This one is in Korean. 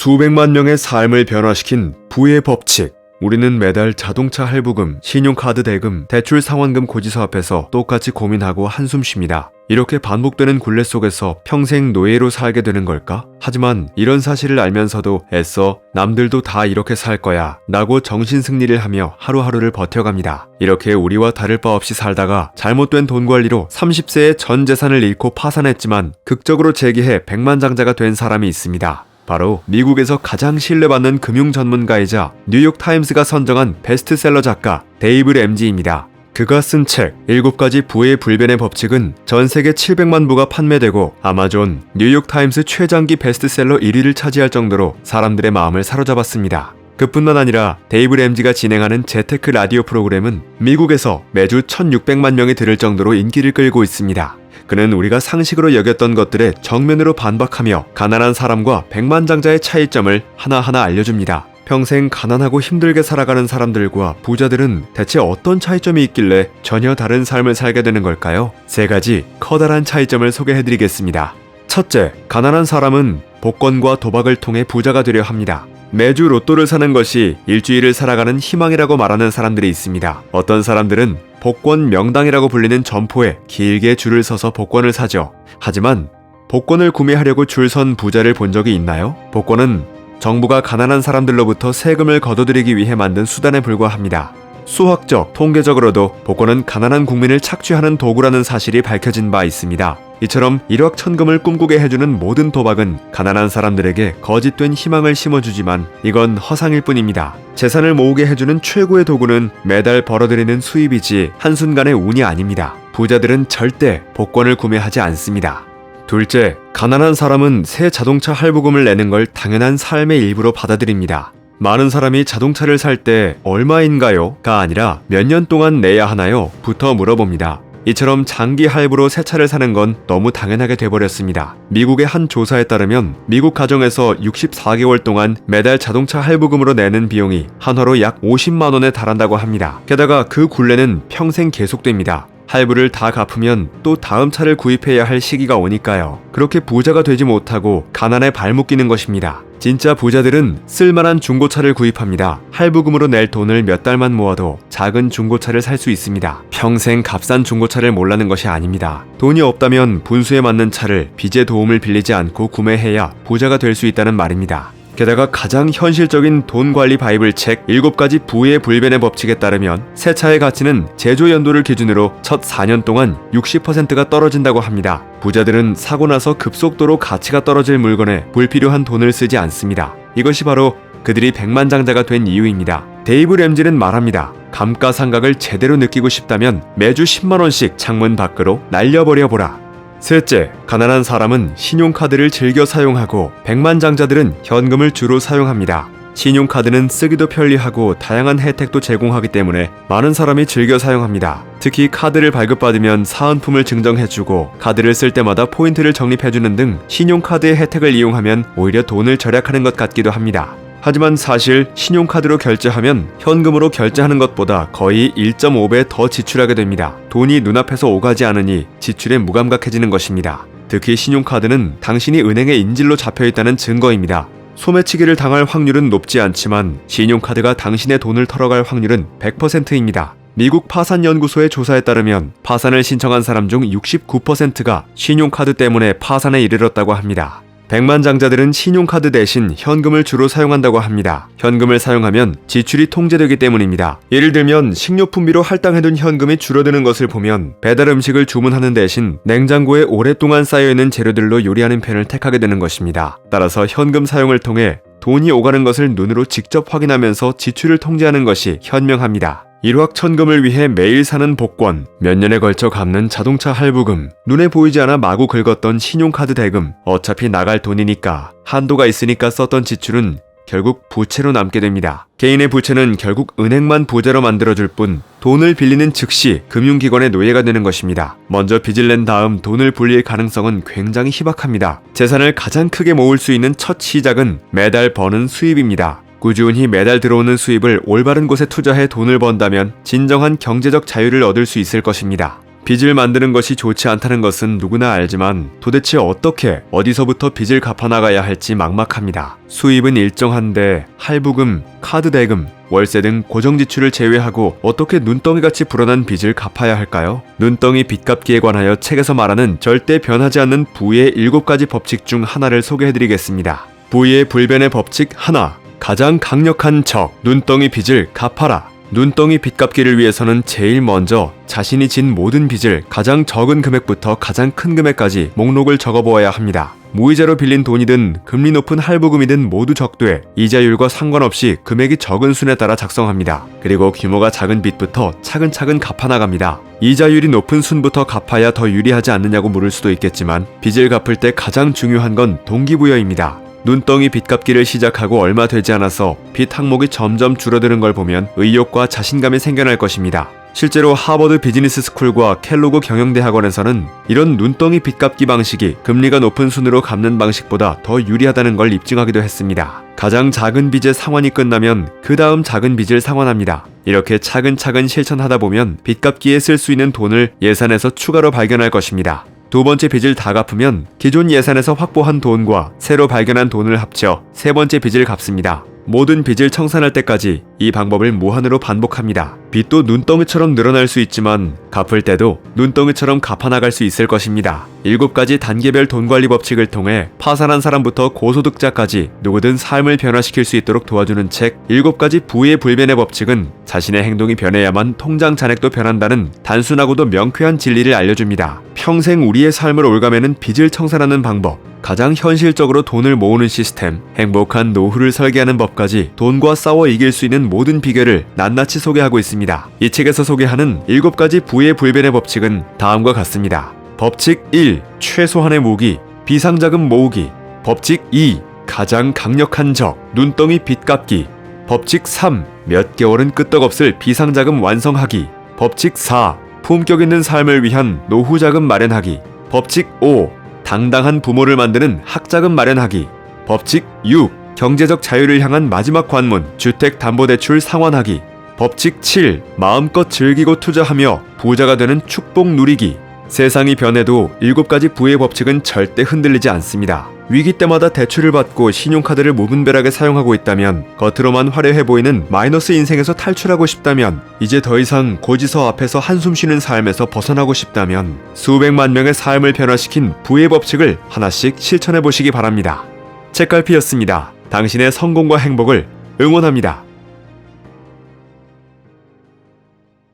수백만 명의 삶을 변화시킨 부의 법칙. 우리는 매달 자동차 할부금, 신용카드 대금, 대출 상환금 고지서 앞에서 똑같이 고민하고 한숨 쉽니다. 이렇게 반복되는 굴레 속에서 평생 노예로 살게 되는 걸까? 하지만 이런 사실을 알면서도 애써 남들도 다 이렇게 살 거야 라고 정신 승리를 하며 하루하루를 버텨갑니다. 이렇게 우리와 다를 바 없이 살다가 잘못된 돈 관리로 30세에 전 재산을 잃고 파산했지만 극적으로 재기해 백만장자가 된 사람이 있습니다. 바로 미국에서 가장 신뢰받는 금융 전문가이자 뉴욕 타임스가 선정한 베스트셀러 작가 데이브 램지입니다. 그가 쓴 책 7가지 부의 불변의 법칙은 전 세계 700만 부가 판매되고 아마존, 뉴욕 타임스 최장기 베스트셀러 1위를 차지할 정도로 사람들의 마음을 사로잡았습니다. 그뿐만 아니라 데이브 램지가 진행하는 재테크 라디오 프로그램은 미국에서 매주 1600만 명이 들을 정도로 인기를 끌고 있습니다. 그는 우리가 상식으로 여겼던 것들에 정면으로 반박하며 가난한 사람과 백만장자의 차이점을 하나하나 알려줍니다. 평생 가난하고 힘들게 살아가는 사람들과 부자들은 대체 어떤 차이점이 있길래 전혀 다른 삶을 살게 되는 걸까요? 세 가지 커다란 차이점을 소개해드리겠습니다. 첫째, 가난한 사람은 복권과 도박을 통해 부자가 되려 합니다. 매주 로또를 사는 것이 일주일을 살아가는 희망이라고 말하는 사람들이 있습니다. 어떤 사람들은 복권 명당이라고 불리는 점포에 길게 줄을 서서 복권을 사죠. 하지만 복권을 구매하려고 줄 선 부자를 본 적이 있나요? 복권은 정부가 가난한 사람들로부터 세금을 걷어들이기 위해 만든 수단에 불과합니다. 수학적, 통계적으로도 복권은 가난한 국민을 착취하는 도구라는 사실이 밝혀진 바 있습니다. 이처럼 일확천금을 꿈꾸게 해주는 모든 도박은 가난한 사람들에게 거짓된 희망을 심어주지만 이건 허상일 뿐입니다. 재산을 모으게 해주는 최고의 도구는 매달 벌어들이는 수입이지 한순간의 운이 아닙니다. 부자들은 절대 복권을 구매하지 않습니다. 둘째, 가난한 사람은 새 자동차 할부금을 내는 걸 당연한 삶의 일부로 받아들입니다. 많은 사람이 자동차를 살 때 얼마인가요? 가 아니라 몇 년 동안 내야 하나요? 부터 물어봅니다. 이처럼 장기 할부로 새 차를 사는 건 너무 당연하게 돼버렸습니다. 미국의 한 조사에 따르면 미국 가정에서 64개월 동안 매달 자동차 할부금으로 내는 비용이 한화로 약 50만 원에 달한다고 합니다. 게다가 그 굴레는 평생 계속됩니다. 할부를 다 갚으면 또 다음 차를 구입해야 할 시기가 오니까요. 그렇게 부자가 되지 못하고 가난에 발묶이는 것입니다. 진짜 부자들은 쓸만한 중고차를 구입합니다. 할부금으로 낼 돈을 몇 달만 모아도 작은 중고차를 살 수 있습니다. 평생 값싼 중고차를 몰라는 것이 아닙니다. 돈이 없다면 분수에 맞는 차를 빚의 도움을 빌리지 않고 구매해야 부자가 될 수 있다는 말입니다. 게다가 가장 현실적인 돈 관리 바이블 책 7가지 부의 불변의 법칙에 따르면 새 차의 가치는 제조 연도를 기준으로 첫 4년 동안 60%가 떨어진다고 합니다. 부자들은 사고 나서 급속도로 가치가 떨어질 물건에 불필요한 돈을 쓰지 않습니다. 이것이 바로 그들이 백만장자가 된 이유입니다. 데이브 램지는 말합니다. 감가상각을 제대로 느끼고 싶다면 매주 10만원씩 창문 밖으로 날려버려 보라. 셋째, 가난한 사람은 신용카드를 즐겨 사용하고 백만장자들은 현금을 주로 사용합니다. 신용카드는 쓰기도 편리하고 다양한 혜택도 제공하기 때문에 많은 사람이 즐겨 사용합니다. 특히 카드를 발급받으면 사은품을 증정해주고 카드를 쓸 때마다 포인트를 적립해주는 등 신용카드의 혜택을 이용하면 오히려 돈을 절약하는 것 같기도 합니다. 하지만 사실 신용카드로 결제하면 현금으로 결제하는 것보다 거의 1.5배 더 지출하게 됩니다. 돈이 눈앞에서 오가지 않으니 지출에 무감각해지는 것입니다. 특히 신용카드는 당신이 은행에 인질로 잡혀 있다는 증거입니다. 소매치기를 당할 확률은 높지 않지만 신용카드가 당신의 돈을 털어갈 확률은 100%입니다. 미국 파산연구소의 조사에 따르면 파산을 신청한 사람 중 69%가 신용카드 때문에 파산에 이르렀다고 합니다. 백만장자들은 신용카드 대신 현금을 주로 사용한다고 합니다. 현금을 사용하면 지출이 통제되기 때문입니다. 예를 들면 식료품비로 할당해둔 현금이 줄어드는 것을 보면 배달 음식을 주문하는 대신 냉장고에 오랫동안 쌓여있는 재료들로 요리하는 편을 택하게 되는 것입니다. 따라서 현금 사용을 통해 돈이 오가는 것을 눈으로 직접 확인하면서 지출을 통제하는 것이 현명합니다. 일확천금을 위해 매일 사는 복권, 몇 년에 걸쳐 갚는 자동차 할부금, 눈에 보이지 않아 마구 긁었던 신용카드 대금, 어차피 나갈 돈이니까, 한도가 있으니까 썼던 지출은 결국 부채로 남게 됩니다. 개인의 부채는 결국 은행만 부자로 만들어줄 뿐 돈을 빌리는 즉시 금융기관의 노예가 되는 것입니다. 먼저 빚을 낸 다음 돈을 불릴 가능성은 굉장히 희박합니다. 재산을 가장 크게 모을 수 있는 첫 시작은 매달 버는 수입입니다. 꾸준히 매달 들어오는 수입을 올바른 곳에 투자해 돈을 번다면 진정한 경제적 자유를 얻을 수 있을 것입니다. 빚을 만드는 것이 좋지 않다는 것은 누구나 알지만 도대체 어떻게 어디서부터 빚을 갚아나가야 할지 막막합니다. 수입은 일정한데 할부금, 카드 대금, 월세 등 고정 지출을 제외하고 어떻게 눈덩이같이 불어난 빚을 갚아야 할까요? 눈덩이 빚 갚기에 관하여 책에서 말하는 절대 변하지 않는 부의 일곱 가지 법칙 중 하나를 소개해드리겠습니다. 부의 불변의 법칙 하나. 가장 강력한 적, 눈덩이 빚을 갚아라. 눈덩이 빚 갚기를 위해서는 제일 먼저 자신이 진 모든 빚을 가장 적은 금액부터 가장 큰 금액까지 목록을 적어보아야 합니다. 무이자로 빌린 돈이든 금리 높은 할부금이든 모두 적되 이자율과 상관없이 금액이 적은 순에 따라 작성합니다. 그리고 규모가 작은 빚부터 차근차근 갚아나갑니다. 이자율이 높은 순부터 갚아야 더 유리하지 않느냐고 물을 수도 있겠지만 빚을 갚을 때 가장 중요한 건 동기부여입니다. 눈덩이 빚 갚기를 시작하고 얼마 되지 않아서 빚 항목이 점점 줄어드는 걸 보면 의욕과 자신감이 생겨날 것입니다. 실제로 하버드 비즈니스 스쿨과 켈로그 경영대학원에서는 이런 눈덩이 빚 갚기 방식이 금리가 높은 순으로 갚는 방식보다 더 유리하다는 걸 입증하기도 했습니다. 가장 작은 빚의 상환이 끝나면 그 다음 작은 빚을 상환합니다. 이렇게 차근차근 실천하다 보면 빚 갚기에 쓸 수 있는 돈을 예산에서 추가로 발견할 것입니다. 두 번째 빚을 다 갚으면 기존 예산에서 확보한 돈과 새로 발견한 돈을 합쳐 세 번째 빚을 갚습니다. 모든 빚을 청산할 때까지 이 방법을 무한으로 반복합니다. 빚도 눈덩이처럼 늘어날 수 있지만 갚을 때도 눈덩이처럼 갚아나갈 수 있을 것입니다. 일곱 가지 단계별 돈 관리 법칙을 통해 파산한 사람부터 고소득자까지 누구든 삶을 변화시킬 수 있도록 도와주는 책 일곱 가지 부의 불변의 법칙은 자신의 행동이 변해야만 통장 잔액도 변한다는 단순하고도 명쾌한 진리를 알려줍니다. 평생 우리의 삶을 올가매는 빚을 청산하는 방법, 가장 현실적으로 돈을 모으는 시스템, 행복한 노후를 설계하는 법까지 돈과 싸워 이길 수 있는 모든 비결을 낱낱이 소개하고 있습니다. 이 책에서 소개하는 7가지 부의 불변의 법칙은 다음과 같습니다. 법칙 1. 최소한의 모기, 비상자금 모으기. 법칙 2. 가장 강력한 적, 눈덩이 빚 갚기. 법칙 3. 몇 개월은 끄떡없을 비상자금 완성하기. 법칙 4. 품격 있는 삶을 위한 노후 자금 마련하기. 법칙 5. 당당한 부모를 만드는 학자금 마련하기. 법칙 6. 경제적 자유를 향한 마지막 관문, 주택담보대출 상환하기. 법칙 7. 마음껏 즐기고 투자하며 부자가 되는 축복 누리기. 세상이 변해도 7가지 부의 법칙은 절대 흔들리지 않습니다. 위기 때마다 대출을 받고 신용카드를 무분별하게 사용하고 있다면 겉으로만 화려해 보이는 마이너스 인생에서 탈출하고 싶다면 이제 더 이상 고지서 앞에서 한숨 쉬는 삶에서 벗어나고 싶다면 수백만 명의 삶을 변화시킨 부의 법칙을 하나씩 실천해 보시기 바랍니다. 책갈피였습니다. 당신의 성공과 행복을 응원합니다.